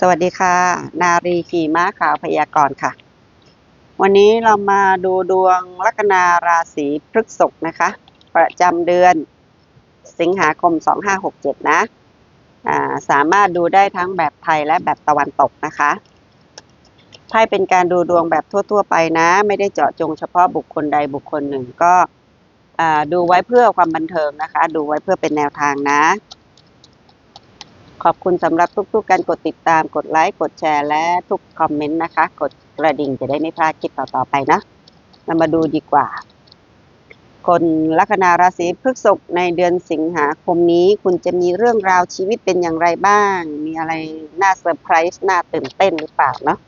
สวัสดีค่ะ นารีขี่ม้าขาวพยากรณ์ค่ะ วันนี้เรามาดูดวงลัคนาราศีพฤษภนะคะ ประจำเดือนสิงหาคม 2567 นะอ่าสามารถดูได้ทั้งแบบไทยและแบบตะวันตกนะคะไพ่เป็นการดูดวงแบบทั่ว ๆ ไปนะ ไม่ได้เจาะจงเฉพาะบุคคลใดบุคคลหนึ่งก็ดูไว้เพื่อความบันเทิงนะคะ ดูไว้เพื่อเป็นแนวทางนะ ขอบคุณสำหรับทุกๆ การกดติดตาม กดไลค์ กดแชร์ และทุกคอมเมนต์นะคะ กดกระดิ่งจะได้ไม่พลาดคลิปต่อๆไปนะ เรามาดูดีกว่า คนลัคนาราศีพฤษภในเดือนสิงหาคมนี้ คุณจะมีเรื่องราวชีวิตเป็นอย่างไรบ้าง มีอะไรน่าเซอร์ไพรส์ น่าตื่นเต้นหรือเปล่าเนาะ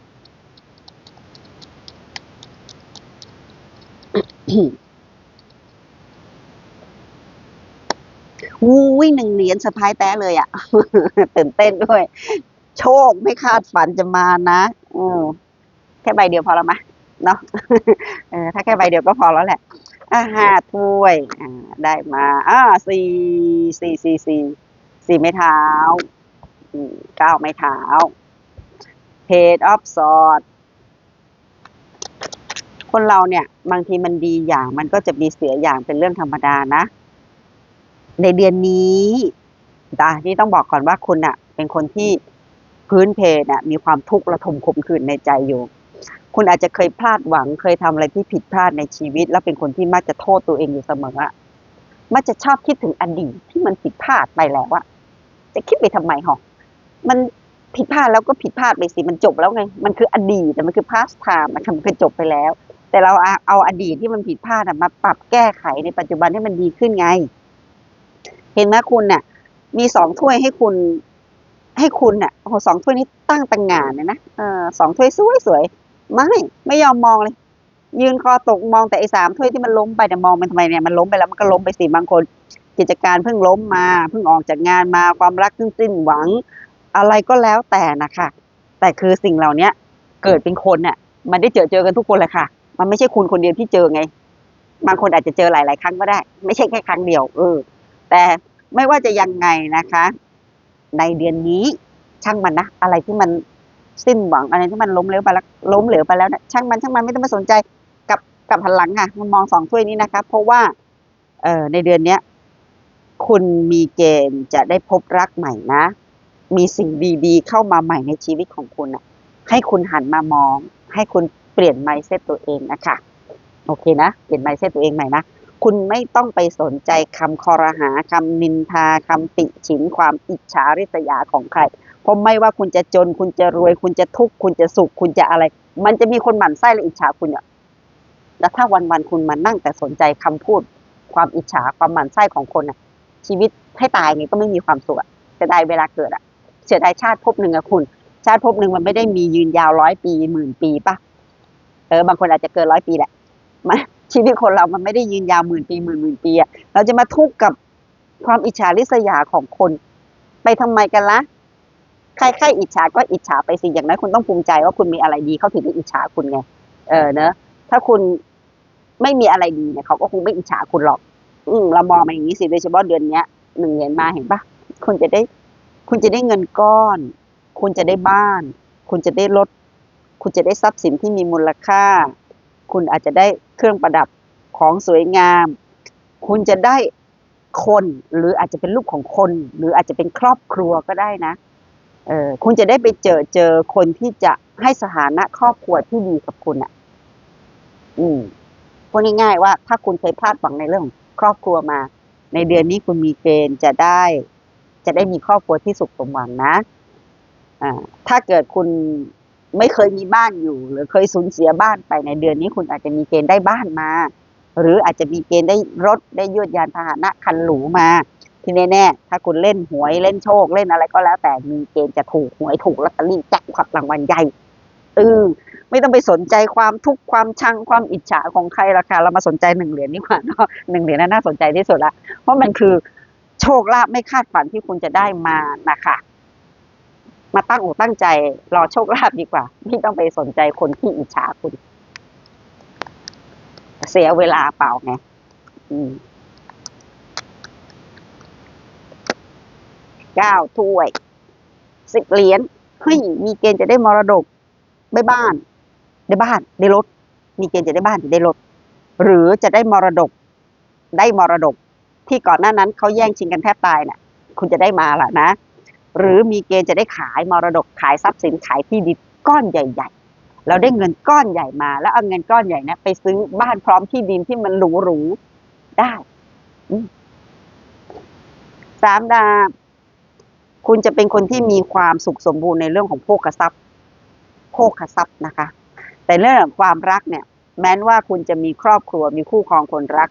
วู้ยหนึ่งเหรียญสะพายแต้เลยอะ่ะตื่นเต้นด้วย โชคไม่คาดฝันจะมานะอืมแค่ใบเดียวพอแล้วมะเนาะเออถ้าแค่ใบเดียวก็พอแล้วแหละอ่าห้าถ้วยอ่าได้มาอ่าสี่สี่สี่สี่สี่ไม้เท้าเก้าไม้เท้าเพจออฟสอดคนเราเนี่ย บางทีมันดีอย่างมันก็จะมีเสียอย่างเป็นเรื่องธรรมดานะ ในเดือนนี้อะนี่ต้องบอกก่อนว่าคุณอะเป็นคนที่พื้นเพน่ะมีความทุกข์ระทมขมขื่นในใจอยู่ คุณอาจจะเคยพลาดหวัง เคยทำอะไรที่ผิดพลาดในชีวิต แล้วเป็นคนที่มักจะโทษตัวเองอยู่เสมออะมักจะชอบคิดถึงอดีตที่มันผิดพลาดไปแล้วอะจะคิดไปทำไมหรอมันผิดพลาดแล้วก็ผิดพลาดไปสิมันจบแล้วไง มันคืออดีตแต่มันคือ past time มันคือจบไปแล้ว แต่เราเอาอาดีตที่มันผิดพลาดมาปรับแก้ไขในปัจจุบันให้มันดีขึ้นไง เห็นไหมคุณเนี่ยมีสองถ้วยให้คุณ ให้คุณเนี่ยโอ้โหสองถ้วยนี้ตั้งตังงานเลยนะเออสองถ้วยสวยสวยไม่ไม่ยอมมองเลย ยืนคอตกมองแต่ไอ้สามถ้วยที่มันล้มไปเนี่ยมองมันทำไมเนี่ยมันล้มไปแล้วมันก็ล้มไปสิบางคน กิจการเพิ่งล้มมาเพิ่งออกจากงานมาความรักเพิ่งสิ้นหวัง อะไรก็แล้วแต่นะคะแต่คือสิ่งเหล่านี้ยเกิดเป็นคนเนี่ยมันได้เจอเจอกันทุกคนเลยค่ะ มันไม่ใช่คุณคนเดียวที่เจอไง บางคนอาจจะเจอหลาย ๆ ครั้งก็ได้ ไม่ใช่แค่ครั้งเดียว เออ แต่ไม่ว่าจะยังไงนะคะ ในเดือนนี้ช่างมันนะ อะไรที่มันสิ้นหวังอะไรที่มันล้มเหลวไปแล้วล้มเหลวไปแล้วนะช่างมันช่างมันไม่ต้องมาสนใจกับกับหันหลังอะมันมองสองถ้วยนี้นะคะ เพราะว่าเอ่อในเดือนเนี้ยคุณมีเกณฑ์จะได้พบรักใหม่นะ มีสิ่งดีๆ เข้ามาใหม่ในชีวิตของคุณอะให้คุณหันมามอง ให้คุณเปลี่ยนไมเซ็ตตัวเองนะคะ โอเคนะ เปลี่ยนไมเซ็ตตัวเองใหม่นะ คุณไม่ต้องไปสนใจคำคอรหาคำนินทาคำติฉินความอิจฉาริษยาของใคร เพราะไม่ว่าคุณจะจน คุณจะรวย คุณจะทุกข์คุณจะสุข คุณจะอะไร มันจะมีคนหมั่นไส้และอิจฉาคุณอะแล้วถ้าวันๆคุณมานั่งแต่สนใจคำพูด ความอิจฉาความหมั่นไส้ของคนอะชีวิตให้ตายไงก็ไม่มีความสุขอะเสียดายเวลาเกิดอะเสียดายชาติภพหนึ่งอะคุณ ชาติภพหนึ่งมันไม่ได้มียืนยาวร้อยปีหมื่นปีป่ะเออบางคนอาจจะเกินร้อยปีแหละมัน ชีวิตคนเรามันไม่ได้ยืนยาวหมื่นปีหมื่นหมื่นปีอะเราจะมาทุกข์กับความอิจฉาริษยาของคน ไปทำไมกันละใครใครอิจฉาก็อิจฉาไปสิอย่างน้อยคุณต้องภูมิใจว่าคุณมีอะไรดีเขาถึงได้อิจฉาคุณไง เออเนอะถ้าคุณไม่มีอะไรดีเนี่ยเขาก็คงไม่อิจฉาคุณหรอก อืมเรามองมาอย่างนี้สิโดยเฉพาะเดือนเนี้ยหนึ่งเหรียญมาเห็นปะคุณจะได้ คุณจะได้เงินก้อน คุณจะได้บ้าน คุณจะได้รถ คุณจะได้ทรัพย์สินที่มีมูลค่า คุณอาจจะได้เครื่องประดับของสวยงาม คุณจะได้คนหรืออาจจะเป็นลูกของคน หรืออาจจะเป็นครอบครัวก็ได้นะเออคุณจะได้ไปเจอเจอคนที่จะให้สถานะครอบครัวที่ดีกับคุณอะ อืมพูดง่ายๆว่าถ้าคุณเคยพลาดหวังในเรื่องครอบครัวมา ในเดือนนี้คุณมีเกณฑ์จะได้ จะได้มีครอบครัวที่สุขสมหวังนะ อ่า ถ้าเกิดคุณ ไม่เคยมีบ้านอยู่ หรือเคยสูญเสียบ้านไปในเดือนนี้คุณอาจจะมีเกณฑ์ได้บ้านมา หรืออาจจะมีเกณฑ์ได้รถได้ยวดยานพาหนะคันหรูมา ที่แน่ๆถ้าคุณเล่นหวยเล่นโชคเล่นอะไรก็แล้ว แต่มีเกณฑ์จะถูกหวยถูกลอตเตอรี่แจ็คพอตรางวัลใหญ่เออไม่ต้องไปสนใจความทุกข์ความชังความอิจฉาของใครราคาเรามาสนใจหนึ่งเหรียญนี่กว่าเนาะหนึ่งเหรียญน่าสนใจที่สุดละเพราะมันคือโชคลาภไม่คาดฝันที่คุณจะได้มานะคะ มาตั้งอกตั้งใจรอโชคลาภดีกว่า ไม่ต้องไปสนใจคนที่อิจฉาคุณ เสียเวลาเปล่าไงเก้าถ้วยสิบเหรียญเฮ้ยมีเกณฑ์จะได้มรดกได้บ้าน ได้บ้าน ได้รถ มีเกณฑ์จะได้บ้านได้รถ หรือจะได้มรดก ได้มรดก ที่ก่อนหน้านั้นเขาแย่งชิงกันแทบตายเนี่ยคุณจะได้มาล่ะนะ หรือมีเกณฑ์จะได้ขายมรดกขายทรัพย์สินขายที่ดินก้อนใหญ่ ๆ เราได้เงินก้อนใหญ่มา แล้วเอาเงินก้อนใหญ่นะไปซื้อบ้านพร้อมที่ดินที่มันหรูๆได้สามดาบคุณจะเป็นคนที่มีความสุขสมบูรณ์ในเรื่องของโภคทรัพย์โภคทรัพย์นะคะ แต่เรื่องความรักเนี่ย แม้นว่าคุณจะมีครอบครัวมีคู่ครองคนรัก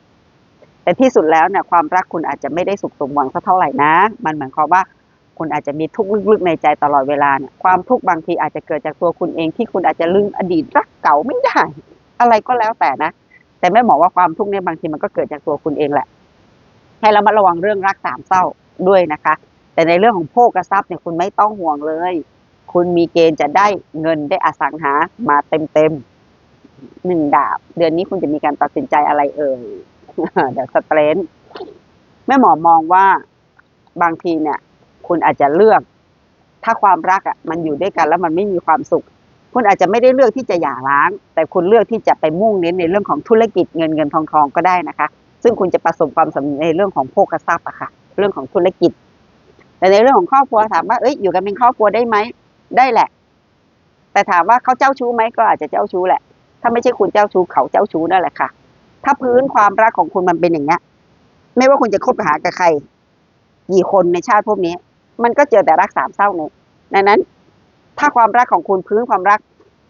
แต่ที่สุดแล้วเนี่ยความรักคุณอาจจะไม่ได้สุขสมหวังสักเท่าไหร่นะ มันเหมายความว่า คุณอาจจะมีทุกข์ลึกๆในใจตลอดเวลาเนี่ยความทุกข์บางทีอาจจะเกิดจากตัวคุณเองที่คุณอาจจะลืมอดีตรักเก่าไม่ได้ อะไรก็แล้วแต่นะ แต่แม่บอว่าความทุกข์เนี่ยบางทีมันก็เกิดจากตัวคุณเองแหละ ให้เระมัดระวังเรื่องรักสามเศร้าด้วยนะคะ แต่ในเรื่องของโภคทรัพย์เนี่ยคุณไม่ต้องห่วงเลย คุณมีเกณฑ์จะได้เงินได้อสังหามาเต็มๆหนึ่งดาบ เดือนนี้คุณจะมีการตัดสินใจอะไรเอ่ยเดี๋ยวสเตรนแม่หมอมองว่าบางทีเนี่ย คุณอาจจะเลือก ถ้าความรักอะมันอยู่ด้วยกันแล้วมันไม่มีความสุข คุณอาจจะไม่ได้เลือกที่จะหย่าร้าง แต่คุณเลือกที่จะไปมุ่งเน้นในเรื่องของธุรกิจเงินเงินทองทองก็ได้นะคะ ซึ่งคุณจะประสบความสำเร็จในเรื่องของโภคทรัพย์อะค่ะ เรื่องของธุรกิจ แต่ในเรื่องของครอบครัวถามว่าเอ้ยอยู่กันเป็นครอบครัวได้ไหมได้แหละ แต่ถามว่าเขาเจ้าชู้ไหมก็อาจจะเจ้าชู้แหละ ถ้าไม่ใช่คุณเจ้าชู้เขาเจ้าชู้นั่นแหละค่ะ ถ้าพื้นความรักของคุณมันเป็นอย่างเงี้ยไม่ว่าคุณจะคบหากับใครกี่คนในชาติพวกนี้ มันก็เจอแต่รักสามเศร้าเนี่ยดังนั้น ถ้าความรักของคุณพื้นความรัก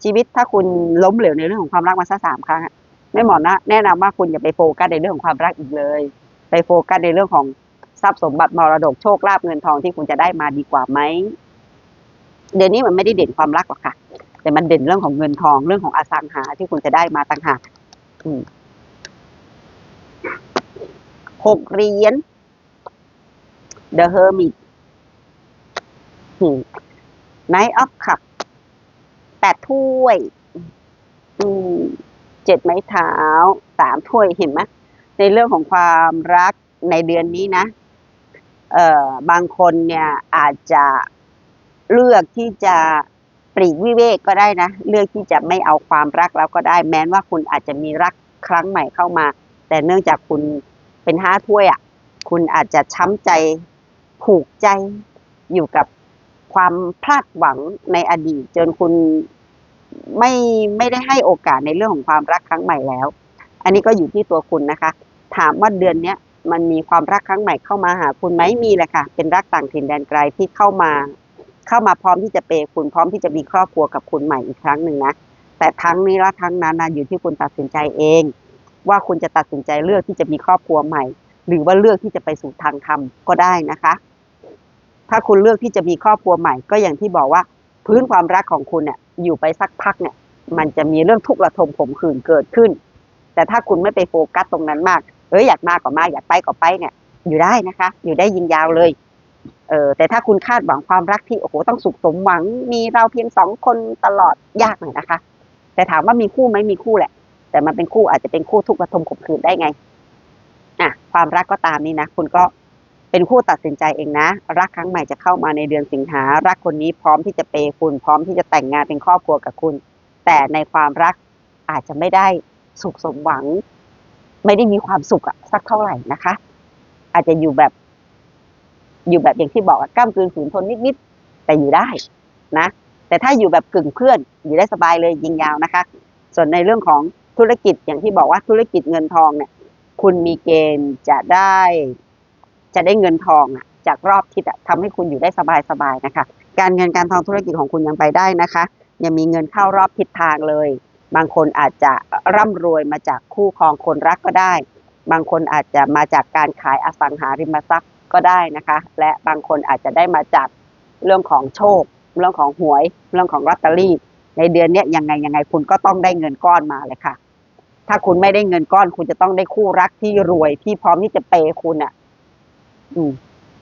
ชีวิต ถ้าคุณล้มเหลวในเรื่องของความรักมาสักสามครั้งไม่เหมอนะแนะนำว่าคุณอย่าไปโฟกัสในเรื่องของความรักอีกเลย ไปโฟกัสในเรื่องของทรัพย์สมบัติมรดกโชคลาภเงินทองที่คุณจะได้มาดีกว่าไหมเดี๋ยวนี้มันไม่ได้เด่นความรักหรอกค่ะ แต่มันเด่นเรื่องของเงินทองเรื่องของอสังหาที่คุณจะได้มาต่างหากหกเหรียญ The Hermit อืม Knight of Cup แปดถ้วย อืมเจ็ดไม้เท้าสามถ้วยเห็นไหมในเรื่องของความรักในเดือนนี้นะ เอ่อบางคนเนี่ยอาจจะเลือกที่จะปลีกวิเวกก็ได้นะ เลือกที่จะไม่เอาความรักแล้วก็ได้ แม้ว่าคุณอาจจะมีรักครั้งใหม่เข้ามา แต่เนื่องจากคุณเป็นห้าถ้วยอะ คุณอาจจะช้ำใจผูกใจอยู่กับ ความพลาดหวังในอดีต จนคุณไม่ไม่ได้ให้โอกาสในเรื่องของความรักครั้งใหม่แล้ว อันนี้ก็อยู่ที่ตัวคุณนะคะ ถามว่าเดือนเนี้ยมันมีความรักครั้งใหม่เข้ามาหาคุณไหมมีแหละค่ะ เป็นรักต่างถิ่นแดนไกลที่เข้ามา เข้ามาพร้อมที่จะเปย์คุณพร้อมที่จะมีครอบครัวกับคุณใหม่อีกครั้งหนึ่งนะแต่ทั้งนี้และทั้งนั้นนะอยู่ที่คุณตัดสินใจเอง ว่าคุณจะตัดสินใจเลือกที่จะมีครอบครัวใหม่ หรือว่าเลือกที่จะไปสู่ทางธรรมก็ได้นะคะ ถ้าคุณเลือกที่จะมีครอบครัวใหม่ ก็อย่างที่บอกว่าพื้นความรักของคุณเนี่ยอยู่ไปสักพักเนี่ย มันจะมีเรื่องทุกข์ระทมขมขื่นเกิดขึ้น แต่ถ้าคุณไม่ไปโฟกัสตรงนั้นมากเอออยากมากก็มาอยากไปก็ไปเนี่ย อยู่ได้นะคะ อยู่ได้ยิงยาวเลยเออแต่ถ้าคุณคาดหวังความรักที่โอ้โหต้องสุขสมหวัง มีเราเพียงสองคนตลอดยากหน่อยนะคะ แต่ถามว่ามีคู่ไหมมีคู่แหละ แต่มันเป็นคู่อาจจะเป็นคู่ทุกข์ระทมขมขื่นได้ไงอะความรักก็ตามนี้นะ คุณก็ เป็นคู่ตัดสินใจเองนะ รักครั้งใหม่จะเข้ามาในเดือนสิงหา รักคนนี้พร้อมที่จะเปย์คุณ พร้อมที่จะแต่งงานเป็นครอบครัวกับคุณ แต่ในความรักอาจจะไม่ได้สุขสมหวัง ไม่ได้มีความสุขสักเท่าไหร่นะคะ อาจจะอยู่แบบ อยู่แบบอย่างที่บอกกล้ามกลืนฝืนทนนิดๆแต่อยู่ได้นะ แต่ถ้าอยู่แบบกึ่งเพื่อน อยู่ได้สบายเลยยิงยาวนะคะ ส่วนในเรื่องของธุรกิจอย่างที่บอกว่าธุรกิจเงินทองเนี่ย คุณมีเกณฑ์จะได้ จะได้เงินทองจากรอบทิศอะทำให้คุณอยู่ได้สบายๆนะคะ การเงินการทองธุรกิจของคุณยังไปได้นะคะ ยังมีเงินเข้ารอบทิศทางเลย บางคนอาจจะร่ำรวยมาจากคู่ครองคนรักก็ได้ บางคนอาจจะมาจากการขายอสังหาริมทรัพย์ก็ได้นะคะ และบางคนอาจจะได้มาจากเรื่องของโชค เรื่องของหวย เรื่องของลอตเตอรี่ ในเดือนนี้ยังไงยังไงคุณก็ต้องได้เงินก้อนมาเลยค่ะ ถ้าคุณไม่ได้เงินก้อน คุณจะต้องได้คู่รักที่รวยที่พร้อมที่จะเปย์คุณอะ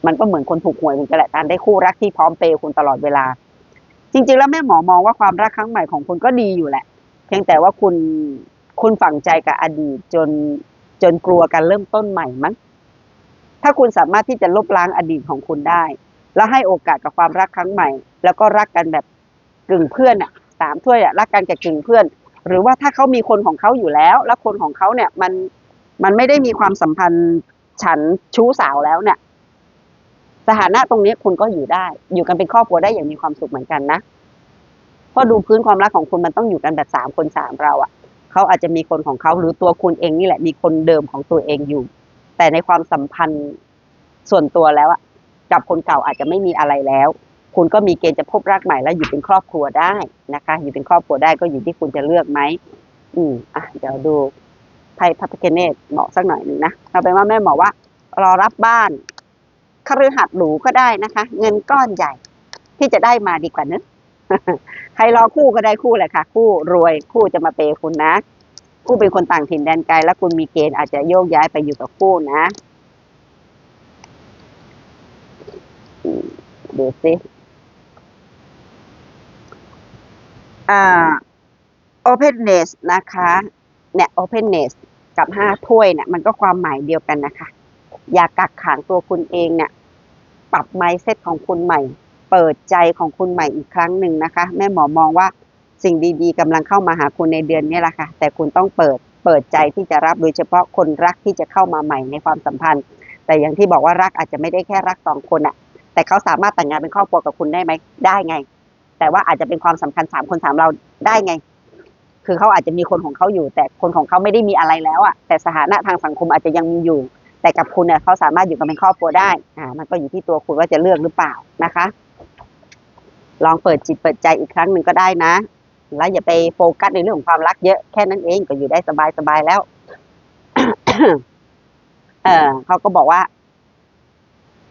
มันก็เหมือนคนถูกหวยเหมือนกันแหละการได้คู่รักที่พร้อมเปย์คุณตลอดเวลา จริง ๆ แล้วแม่หมอมองว่าความรักครั้งใหม่ของคุณก็ดีอยู่แหละ เพียงแต่ว่าคุณคุณฝังใจกับอดีตจนจนกลัวการเริ่มต้นใหม่มั้งถ้าคุณสามารถที่จะลบล้างอดีตของคุณได้ แล้วให้โอกาสกับความรักครั้งใหม่ แล้วก็รักกันแบบกึ่งเพื่อนอะสามถ้วยอะรักกันกับกึ่งเพื่อน หรือว่าถ้าเขามีคนของเขาอยู่แล้ว แล้วคนของเขาเนี่ยมันมันไม่ได้มีความสัมพันธ์ ฉันชู้สาวแล้วเนี่ย สถานะตรงนี้คุณก็อยู่ได้ อยู่กันเป็นครอบครัวได้อย่างมีความสุขเหมือนกันนะเพราะดูพื้นความรักของคุณมันต้องอยู่กันแบบสามคนสามเราอะ่ะเขาอาจจะมีคนของเขาหรือตัวคุณเองนี่แหละ มีคนเดิมของตัวเองอยู่ แต่ในความสัมพันธ์ส่วนตัวแล้วอะกับคนเก่าอาจจะไม่มีอะไรแล้ว คุณก็มีเกณฑ์จะพบรักใหม่แล้วอยู่เป็นครอบครัวได้นะคะ อยู่เป็นครอบครัวได้ก็อยู่ที่คุณจะเลือกไหมอืมอะเดี๋ยวดู ไพ่พัพเกเนตบอกสักหน่อยหนึ่งนะเอาเป็นว่าแม่บอกว่า รอรับบ้านคฤหัสถ์หรูก็ได้นะคะ เงินก้อนใหญ่ ที่จะได้มาดีกว่านึกใครรอคู่ก็ได้คู่แหละค่ะ คู่รวยคู่จะมาเปย์คุณนะคู่เป็นคนต่างถิ่นแดนไกล แล้วคุณมีเกณฑ์อาจจะโยกย้ายไปอยู่กับคู่นะดูสิอ่า openness นะคะ เนี่ย openness กับห้าถ้วยเนี่ยมันก็ความหมายเดียวกันนะคะ อย่ากักขังตัวคุณเองเนี่ย ปรับ mindset ของคุณใหม่ เปิดใจของคุณใหม่อีกครั้งหนึ่งนะคะ แม่หมอมองว่าสิ่งดีๆกำลังเข้ามาหาคุณในเดือนนี้แหละค่ะ แต่คุณต้องเปิดเปิดใจที่จะรับโดยเฉพาะคนรักที่จะเข้ามาใหม่ในความสัมพันธ์ แต่อย่างที่บอกว่ารักอาจจะไม่ได้แค่รักสองคนอะแต่เขาสามารถแต่งงานเป็นครอบครัวกับคุณได้ไหมได้ไง แต่ว่าอาจจะเป็นความสำคัญสามคนสามเราได้ไง คือเขาอาจจะมีคนของเขาอยู่ แต่คนของเขาไม่ได้มีอะไรแล้วอะแต่สถานะทางสังคมอาจจะยังมีอยู่ แต่กับคุณเนี่ยเขาสามารถอยู่กันเป็นครอบครัวได้อ่ามันก็อยู่ที่ตัวคุณว่าจะเลือกหรือเปล่านะคะ ลองเปิดจิตเปิดใจอีกครั้งหนึ่งก็ได้นะ แล้วอย่าไปโฟกัสในเรื่องของความรักเยอะแค่นั้นเองก็อยู่ได้สบายสบายๆแล้ว เออเขาก็บอกว่า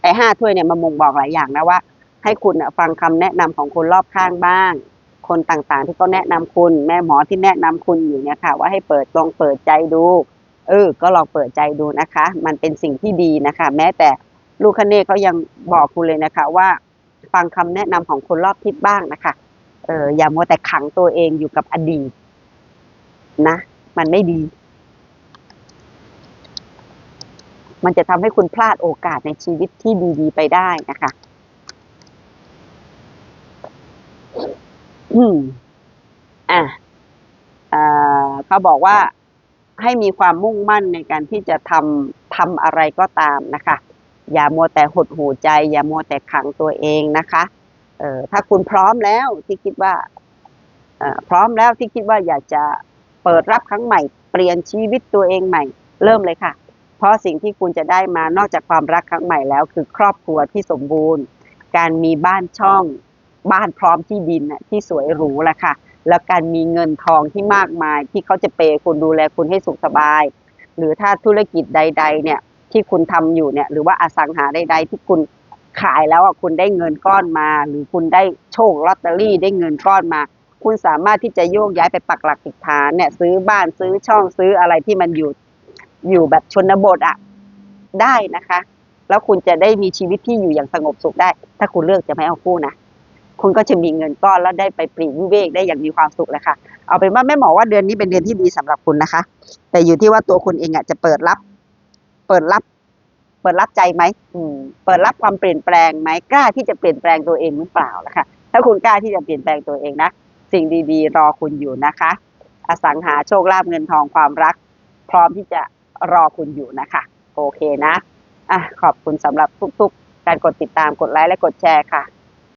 ไอ้ห้าถ้วยเนี่ยมันมงบอกหลายอย่างนะว่าให้คุณฟังคำแนะนำของคนรอบข้างบ้าง คนต่างๆ ที่เขาแนะนำคุณ แม่หมอที่แนะนำคุณอยู่เนี่ยค่ะ ว่าให้เปิดลองเปิดใจดู เออ ก็ลองเปิดใจดูนะคะ มันเป็นสิ่งที่ดีนะคะ แม้แต่ลูกคเนศเขายังบอกคุณเลยนะคะ ว่าฟังคำแนะนำของคนรอบทิศบ้างนะคะ เอออย่ามัวแต่ขังตัวเองอยู่กับอดีตนะ มันไม่ดี มันจะทำให้คุณพลาดโอกาสในชีวิตที่ดีๆไปได้นะคะ อืมอะอ่าเขาบอกว่าให้มีความมุ่งมั่นในการที่จะทำทำอะไรก็ตามนะคะ อย่ามัวแต่หดหูใจ อย่ามัวแต่ขังตัวเองนะคะเออถ้าคุณพร้อมแล้วที่คิดว่าเอ่อพร้อมแล้วที่คิดว่าอยากจะเปิดรับครั้งใหม่ เปลี่ยนชีวิตตัวเองใหม่ เริ่มเลยค่ะ เพราะสิ่งที่คุณจะได้มานอกจากความรักครั้งใหม่แล้ว คือครอบครัวที่สมบูรณ์ การมีบ้านช่อง บ้านพร้อมที่ดินที่สวยหรูแหละค่ะ แล้วการมีเงินทองที่มากมาย ที่เขาจะเปย์คุณดูแลคุณให้สุขสบาย หรือถ้าธุรกิจใด ๆ เนี่ยที่คุณทำอยู่เนี่ยหรือว่าอสังหาใด ๆ ที่คุณขายแล้วอะคุณได้เงินก้อนมา หรือคุณได้โชคลอตเตอรี่ได้เงินก้อนมา คุณสามารถที่จะโยกย้ายไปปักหลักติดฐานเนี่ย ซื้อบ้านซื้อช่องซื้ออะไรที่มันอยู่อยู่แบบชนบทอะได้นะคะ แล้วคุณจะได้มีชีวิตที่อยู่อย่างสงบสุขได้ ถ้าคุณเลือกจะไม่เอาคู่นะ คุณก็จะมีเงินก้อนแล้วได้ไปปลีกวิเวกได้อย่างมีความสุขเลยค่ะ เอาเป็นว่าแม่หมอว่าเดือนนี้เป็นเดือนที่ดีสำหรับคุณนะคะ แต่อยู่ที่ว่าตัวคุณเองอะจะเปิดรับ เปิดรับ เปิดรับใจไหมอืม เปิดรับความเปลี่ยนแปลงไหมกล้าที่จะเปลี่ยนแปลงตัวเองหรือเปล่านะคะถ้าคุณกล้าที่จะเปลี่ยนแปลงตัวเองนะสิ่งดีๆ รอคุณอยู่นะคะ อสังหาโชคลาภเงินทองความรัก พร้อมที่จะรอคุณอยู่นะคะ โอเคนะอะขอบคุณสำหรับทุกๆ การกดติดตามกดไลค์และกดแชร์ค่ะ